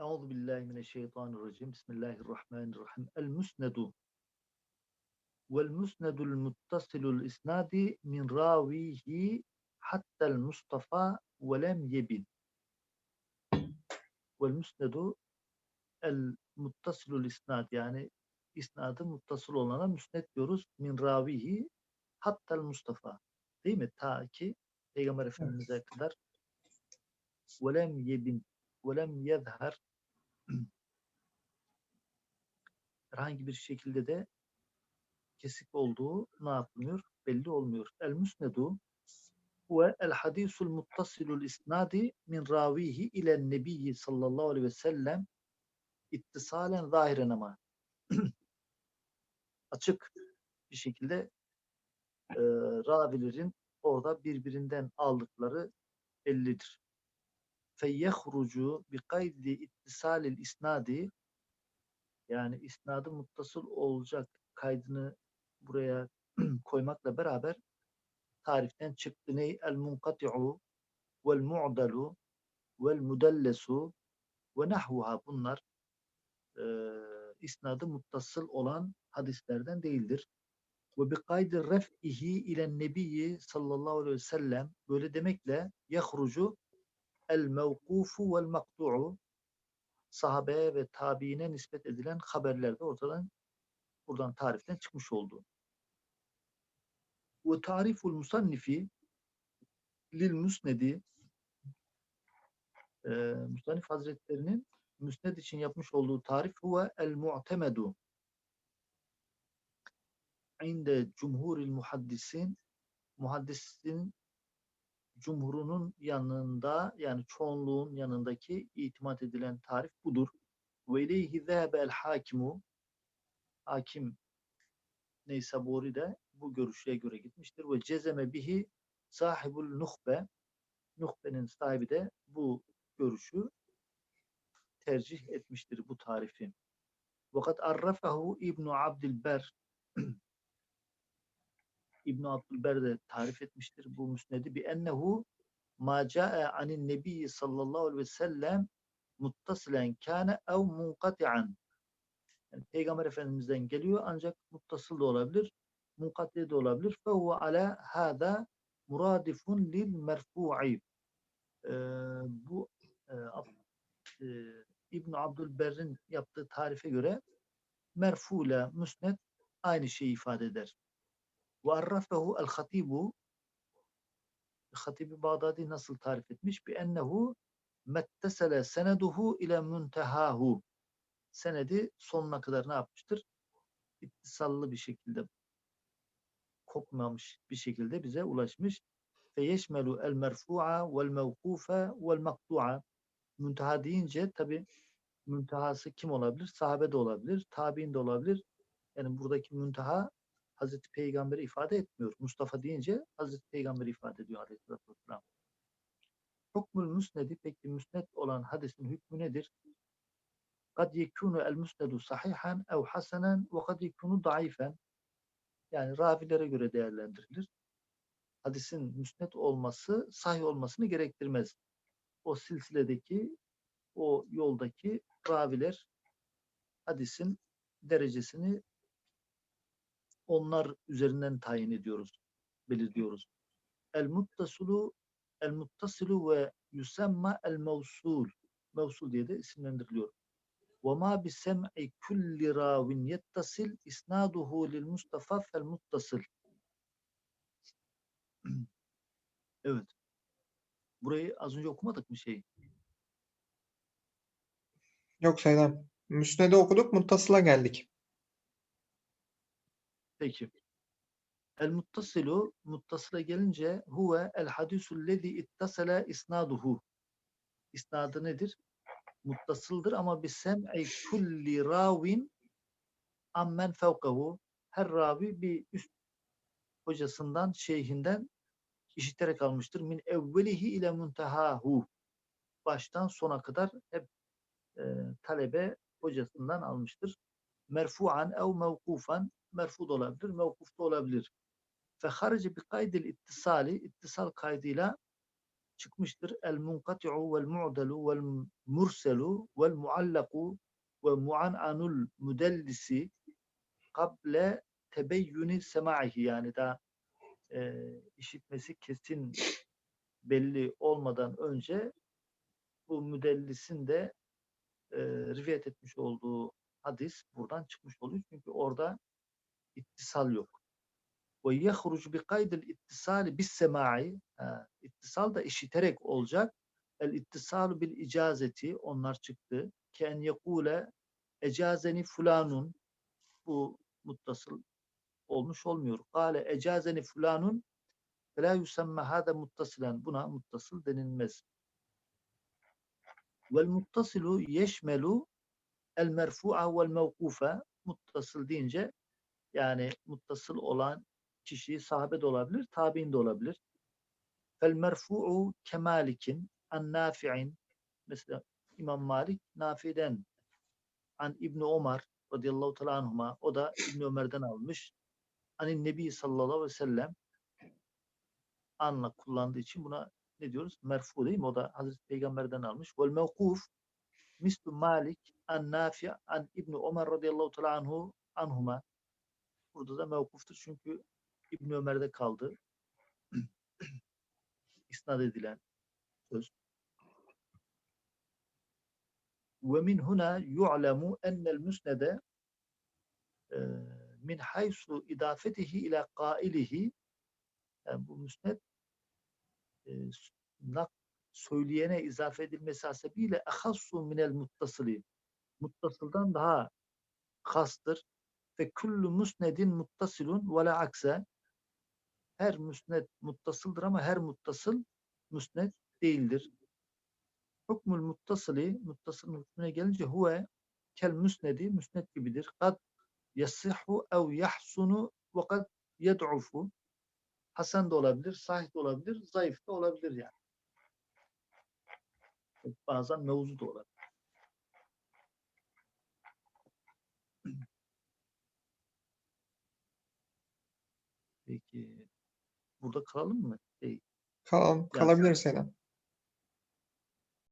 Euzu billahi mineşşeytanirracim. Bismillahirrahmanirrahim. El musnedu vel musnedul muttasilul isnadi min ravihi hattal Mustafa ve lem yebin. Vel musnedu el muttasilul isnad yani isnadı muttasıl olana müsned diyoruz. Min ravihi hattal Mustafa. Değil mi? Ta ki Peygamber Efendimiz'e kadar velem yebin velem yezher herhangi bir şekilde de kesik olduğu ne yapmıyor? Belli olmuyor. El müsnedu ve el hadisul muttasilul isnadi min ravihi ile nebiyyi sallallahu aleyhi ve sellem ittisalen zahiren ama açık bir şekilde e, ravilerin orada birbirinden aldıkları bellidir. Feyyehrucu bi kaydi ittisalil isnadi yani isnadı muttasıl olacak kaydını buraya koymakla beraber tariften çıktı. Ney? El munkati'u vel mu'dalu vel mudellesu ve nahvuha bunlar e, isnadı muttasıl olan hadislerden değildir. Ve bi kaydı ref'ihi ile nebiyyi sallallahu aleyhi ve sellem böyle demekle yahrucu el mevkufu vel maktu'u sahabeye ve tabiine nispet edilen haberlerde ortadan buradan tariften çıkmış oldu. Ve tariful musannifi lil musnedi e, Musannif Hazretlerinin müsned için yapmış olduğu tarif huve el mu'temedu inde cumhuril muhaddisin muhaddisin cumhurunun yanında yani çoğunluğun yanındaki itimat edilen tarif budur. Ve ileyhi zehebel hakimu hakim Neysaburi de bu görüşe göre gitmiştir ve cezeme bihi sahibul nuhbe nuhbenin sahibi de bu görüşü tercih etmiştir bu tarifi. Vakat arrafahu İbn Abdülber İbn Abdülber de tarif etmiştir bu müsnedi bi ennehu ma ca'e anin nebi sallallahu aleyhi ve sellem muttasilen kâne ev munkati'an yani Peygamber Efendimiz'den geliyor ancak muttasıl da olabilir, munkati de olabilir. Fe huve ala hâdâ muradifun lil merfu'i. Ee, bu e, e, İbn Abdülberr'in yaptığı tarife göre merfu ile müsned aynı şeyi ifade eder. El hatibu Hatibi Bağdadi nasıl tarif etmiş? Bi ennehu mettesele seneduhu ile muntehahu. Senedi sonuna kadar ne yapmıştır? İttisallı bir şekilde kopmamış bir şekilde bize ulaşmış. Fe yeşmelu el merfu'a vel mevkufe vel maktu'a. Münteha deyince tabi müntehası kim olabilir? Sahabe de olabilir, tabi'in de olabilir. Yani buradaki münteha Hazreti Peygamber'i ifade etmiyor. Mustafa deyince Hazreti Peygamber'i ifade ediyor Aleyhisselatü Vesselam. Hukmul müsnedi peki müsned olan hadisin hükmü nedir? Kad yekunu el müsnedu sahihan ev hasanen ve kad yekunu daifen. Yani ravilere göre değerlendirilir. Hadisin müsned olması sahih olmasını gerektirmez. O silsiledeki o yoldaki raviler hadisin derecesini onlar üzerinden tayin ediyoruz, belirliyoruz. El muttasulu el muttasilu ve yusemma el mevsul. Mevsul diye de isimlendiriliyor. Ve ma bi sem'i kulli ravin yettasil isnaduhu lil Mustafa fel muttasil. evet. Burayı az önce okumadık mı şey? Yok Selam. Müsned'i okuduk, muttasıla geldik. Peki. El muttasilu muttasıla gelince huve el hadisul lezi ittasala isnaduhu. İsnadı nedir? Muttasıldır ama bir sem'i kulli ravin ammen fevkahu. Her ravi bir üst hocasından, şeyhinden işiterek almıştır. Min evvelihi ile muntehahu. Baştan sona kadar hep e, talebe hocasından almıştır. Merfu'an ev mevkufan merfu da olabilir, mevkuf da olabilir. Fe harici bi kaydil ittisali, ittisal kaydıyla çıkmıştır. El munkati'u vel mu'delu vel murselu vel muallaku ve muan'anul müdellisi kable tebeyyuni sema'ihi yani daha e, işitmesi kesin belli olmadan önce bu müdellisin de e, rivayet etmiş olduğu hadis buradan çıkmış oluyor. Çünkü orada ittisal yok. Ve yehruc bi kaydil ittisali bis semai ittisal da işiterek olacak. El ittisalu bil icazeti onlar çıktı. Ken yekule ecazeni fulanun bu muttasıl olmuş olmuyor. Kale ecazeni fulanun la yusamme hada muttasilen buna muttasıl denilmez. Vel muttasilu yeşmelu el merfu'a vel mevkufe muttasıl deyince yani muttasıl olan kişi sahabe de olabilir, tabi'in de olabilir. Fel merfu'u kemalikin an nafi'in mesela İmam Malik Nafi'den an İbn Ömer radıyallahu teala anhuma o da İbn Ömer'den almış. Anin Nebi sallallahu aleyhi ve sellem anla kullandığı için buna ne diyoruz? Merfu değil mi? O da Hazreti Peygamber'den almış. Vel mevkuf mislu Malik an Nafi an İbn Ömer radıyallahu teala anhu anhuma. Burada da mevkuftur çünkü İbn Ömer'de kaldı. İsnad edilen söz. Ve min huna yu'lemu ennel müsnede e, min haysu idafetihi ila qailihi yani bu müsned e, nak söyleyene izafe edilmesi hasebiyle ahassu minel muttasili muttasıldan daha kastır ve kullu musnedin muttasilun ve la akse her müsned muttasıldır ama her muttasıl müsned değildir. Hukmul muttasili muttasılın hükmüne gelince huve kel müsnedi müsned gibidir. Kad yasihhu ev yahsunu ve kad yed'ufu Hasan da olabilir, sahih de olabilir, zayıf da olabilir yani. Bazen mevzu da olabilir. Peki burada kalalım mı? Şey, Kal kalabilir Selam.